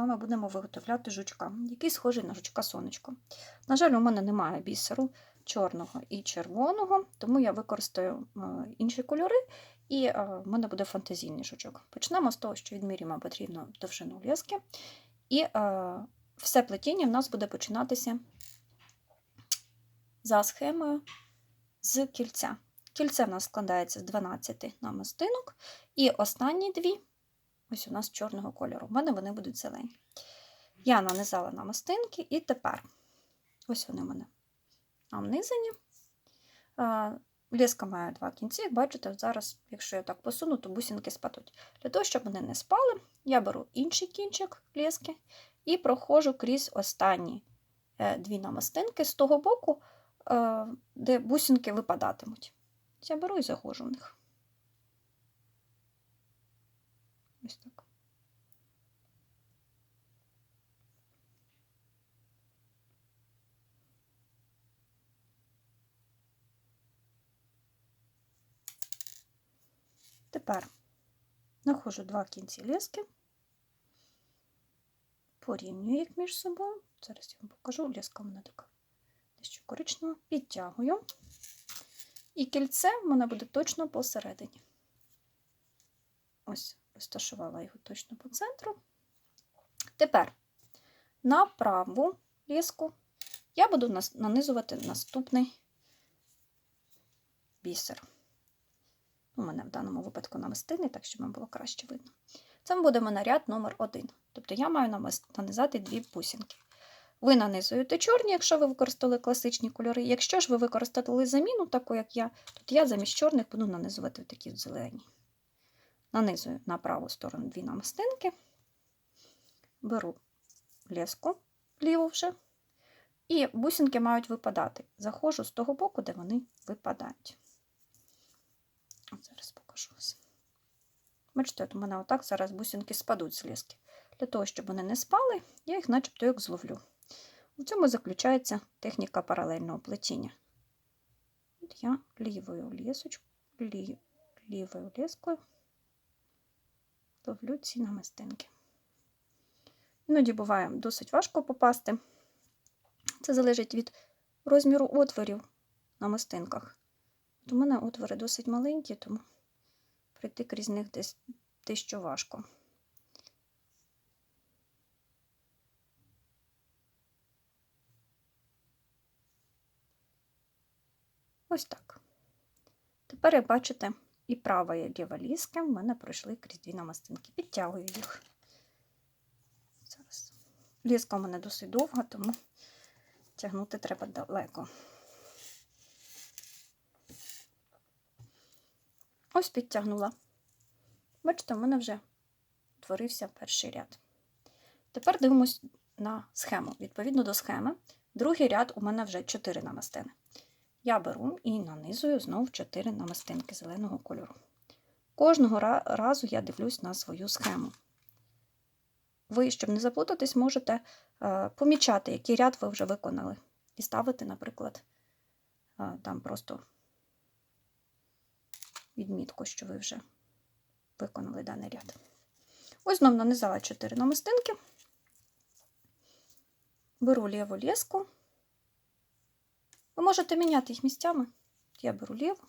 вами будемо виготовляти жучка, який схожий на жучка сонечко. На жаль, у мене немає бісеру чорного і червоного, тому я використаю е, інші кольори, і е, в мене буде фантазійний жучок. Почнемо з того, що відмірюємо потрібну довжину лески, і е, все плетіння в нас буде починатися за схемою з кільця. Кільце в нас складається з 12 намистинок, і останні дві ось у нас чорного кольору. У мене вони будуть зелені. Я нанизала намистинки, і тепер ось вони у мене нанизані. Леска має два кінці, як бачите, зараз, якщо я так посуну, то бусинки спадуть. Для того, щоб вони не спали, я беру інший кінчик лески і проходжу крізь останні е, дві намистинки з того боку, е, де бусинки випадатимуть. Я беру і заходжу в них. Ось так. Тепер знаходжу два кінці лески, порівнюю їх між собою. Зараз я вам покажу, леска в мене така дещо коричнева, підтягую. І кільце в мене буде точно посередині. Ось, розташувала його точно по центру. Тепер на праву ліску я буду нанизувати наступний бісер. У мене в даному випадку намистини, так щоб вам було краще видно. Це буде мене ряд номер один. Тобто я маю нанизати дві бусинки. Ви нанизуєте чорні, якщо ви використали класичні кольори. Якщо ж ви використали заміну, таку як я, то я замість чорних буду нанизувати такі зелені. Нанизую на праву сторону дві намистинки, беру леску ліву вже, і бусинки мають випадати. Заходжу з того боку, де вони випадають. Зараз покажу вас. Бачите, от у мене отак зараз бусинки спадуть з лески. Для того, щоб вони не спали, я їх начебто як зловлю. У цьому заключається техніка паралельного плетіння. От я лівою лісочку, лів, лівою ліскою ловлю ці намистинки. Іноді буває досить важко попасти. Це залежить від розміру отворів на мистинках. У мене отвори досить маленькі, тому прийти крізь них десь дещо важко. Ось так. Тепер, як бачите, і права і ліва ліска в мене пройшли крізь дві намастинки. Підтягую їх. Зараз. Ліска в мене досить довга, тому тягнути треба далеко. Ось підтягнула. Бачите, в мене вже утворився перший ряд. Тепер дивимось на схему. Відповідно до схеми, другий ряд у мене вже 4 намастини я беру і нанизую знову 4 намистинки зеленого кольору. Кожного разу я дивлюсь на свою схему. Ви, щоб не заплутатись, можете е, помічати, який ряд ви вже виконали. І ставити, наприклад, е, там просто відмітку, що ви вже виконали даний ряд. Ось знову нанизала 4 намистинки, беру ліву ліску. Ви можете міняти їх місцями. Я беру ліву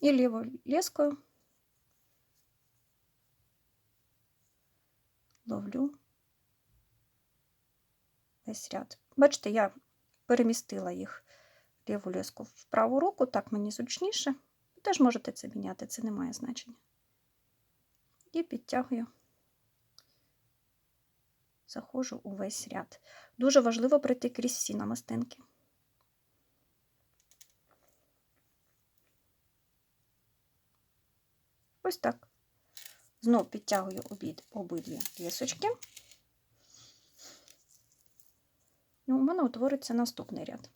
і лівою ліскою ловлю весь ряд. Бачите, я перемістила їх ліву ліску в праву руку, так мені зручніше. Теж можете це міняти, це не має значення. І підтягую заходжу у весь ряд. Дуже важливо пройти крізь всі намистинки. Ось так. Знов підтягую обидві лісочки. І у мене утвориться наступний ряд.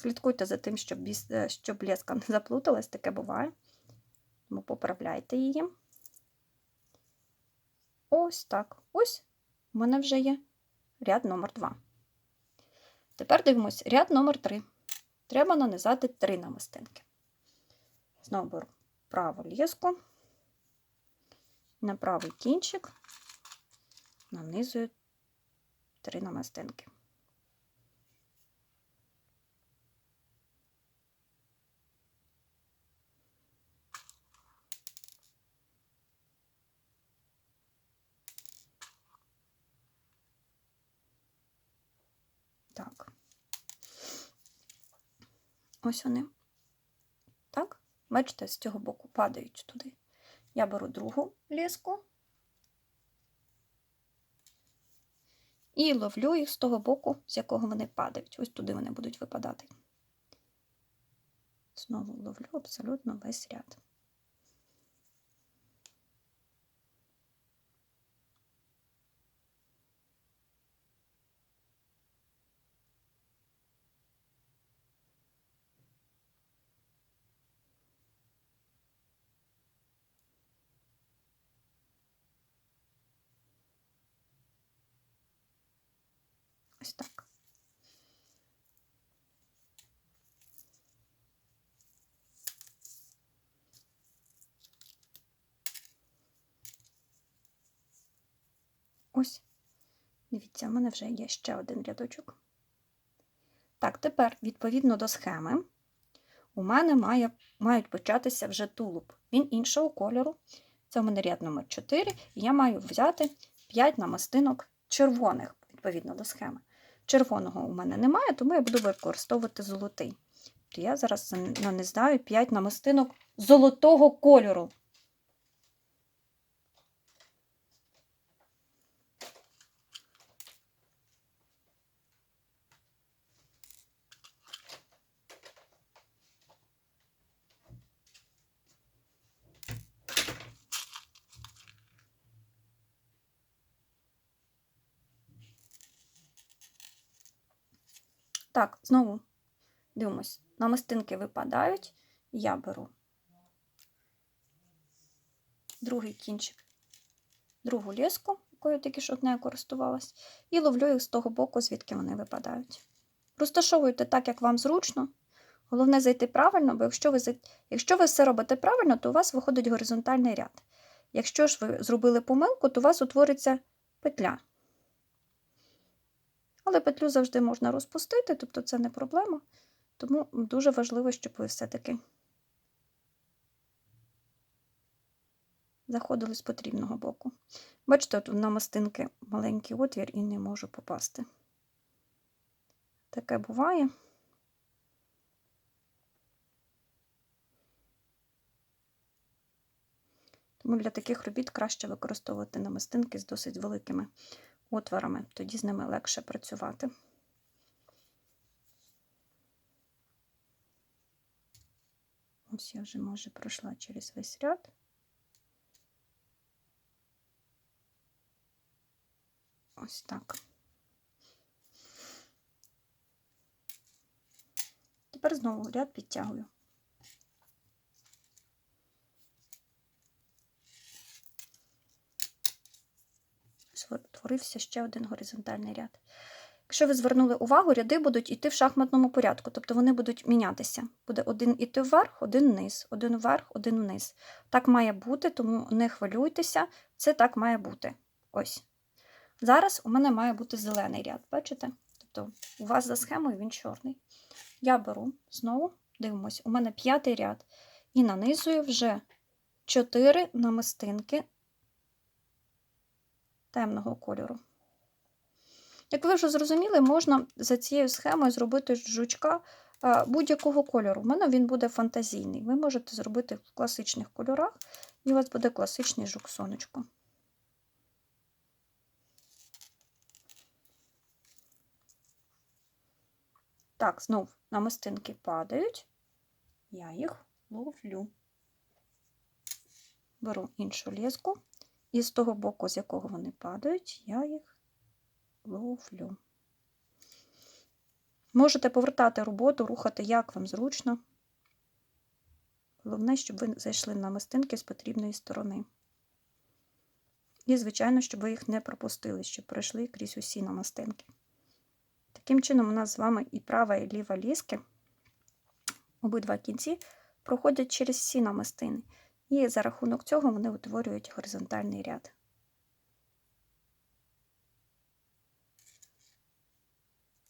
Слідкуйте за тим, щоб щоб леска не заплуталась, таке буває. Тому поправляйте її. Ось так. Ось у мене вже є ряд номер 2. Тепер дивимось ряд номер 3. Треба нанизати три намистинки. Знову беру праву ліску, на правий кінчик нанизую три намистинки. Так. Ось вони. Так, бачите, з цього боку падають туди. Я беру другу ліску і ловлю їх з того боку, з якого вони падають. Ось туди вони будуть випадати. Знову ловлю абсолютно весь ряд. Ось так. Ось, дивіться, в мене вже є ще один рядочок. Так, тепер, відповідно до схеми, у мене має, мають початися вже тулуб. Він іншого кольору. Це у мене ряд номер 4 і я маю взяти 5 намистинок червоних, відповідно до схеми. Червоного у мене немає, тому я буду використовувати золотий. Я зараз нанизаю 5 намистинок золотого кольору. Так, знову дивимось, намистинки випадають, я беру другий кінчик, другу ліску, якою тільки що не користувалась, і ловлю їх з того боку, звідки вони випадають. Розташовуйте так, як вам зручно. Головне зайти правильно, бо якщо ви якщо ви все робите правильно, то у вас виходить горизонтальний ряд. Якщо ж ви зробили помилку, то у вас утвориться петля. Але петлю завжди можна розпустити, тобто це не проблема. Тому дуже важливо, щоб ви все-таки заходили з потрібного боку. Бачите, тут на мастинки маленький отвір і не можу попасти. Таке буває. Тому для таких робіт краще використовувати намистинки з досить великими отворами, тоді з ними легше працювати. Ось я вже, може, пройшла через весь ряд. Ось так. Тепер знову ряд підтягую. Утворився ще один горизонтальний ряд. Якщо ви звернули увагу, ряди будуть йти в шахматному порядку, тобто вони будуть мінятися. Буде один іти вверх, один вниз, один вверх, один вниз. Так має бути, тому не хвилюйтеся, це так має бути. Ось. Зараз у мене має бути зелений ряд, бачите? Тобто у вас за схемою він чорний. Я беру знову, дивимося, у мене п'ятий ряд. І нанизую вже 4 намистинки темного кольору. Як ви вже зрозуміли, можна за цією схемою зробити жучка будь-якого кольору. У мене він буде фантазійний. Ви можете зробити в класичних кольорах, і у вас буде класичний жук сонечко. Так, знов намистинки падають, я їх ловлю. Беру іншу ліску. І з того боку, з якого вони падають, я їх ловлю. Можете повертати роботу, рухати, як вам зручно. Головне, щоб ви зайшли на мистинки з потрібної сторони. І, звичайно, щоб ви їх не пропустили, щоб пройшли крізь усі намистинки. Таким чином, у нас з вами і права, і ліва ліски, обидва кінці, проходять через всі намистини. І за рахунок цього вони утворюють горизонтальний ряд.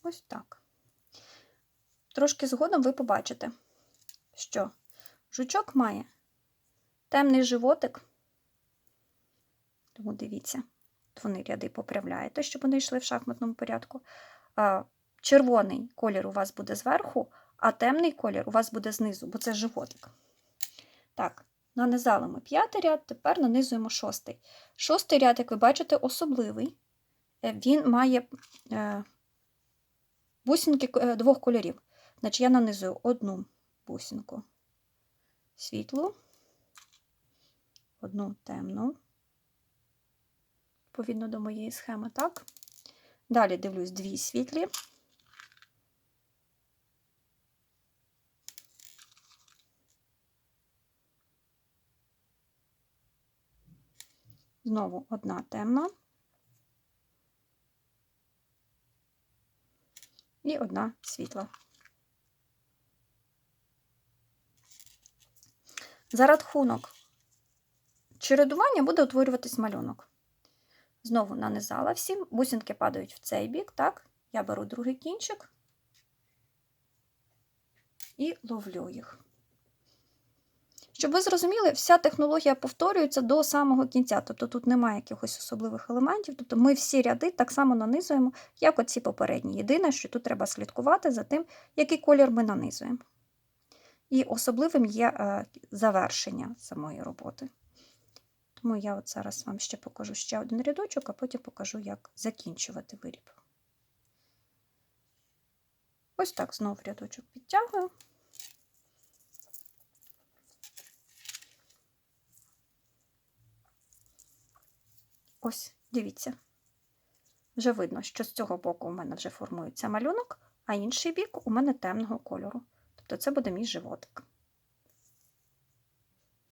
Ось так. Трошки згодом ви побачите, що жучок має темний животик, тому дивіться, вони ряди поправляєте, щоб вони йшли в шахматному порядку. Червоний колір у вас буде зверху, а темний колір у вас буде знизу, бо це животик. Так, нанизали ми п'ятий ряд, тепер нанизуємо шостий. Шостий ряд, як ви бачите, особливий. Е, Він має е, бусинки е, двох кольорів. Значить, я нанизую одну бусинку світлу, одну темну, відповідно до моєї схеми, так? Далі дивлюсь дві світлі. Знову одна темна. І одна світла. За рахунок чередування буде утворюватись малюнок. Знову нанизала всі, бусинки падають в цей бік, так? Я беру другий кінчик і ловлю їх. Щоб ви зрозуміли, вся технологія повторюється до самого кінця, тобто тут немає якихось особливих елементів, тобто ми всі ряди так само нанизуємо, як оці попередні. Єдине, що тут треба слідкувати за тим, який колір ми нанизуємо. І особливим є е, завершення самої роботи. Тому я от зараз вам ще покажу ще один рядочок, а потім покажу, як закінчувати виріб. Ось так знову рядочок підтягую. Ось, дивіться. Вже видно, що з цього боку у мене вже формується малюнок, а інший бік у мене темного кольору. Тобто це буде мій животик.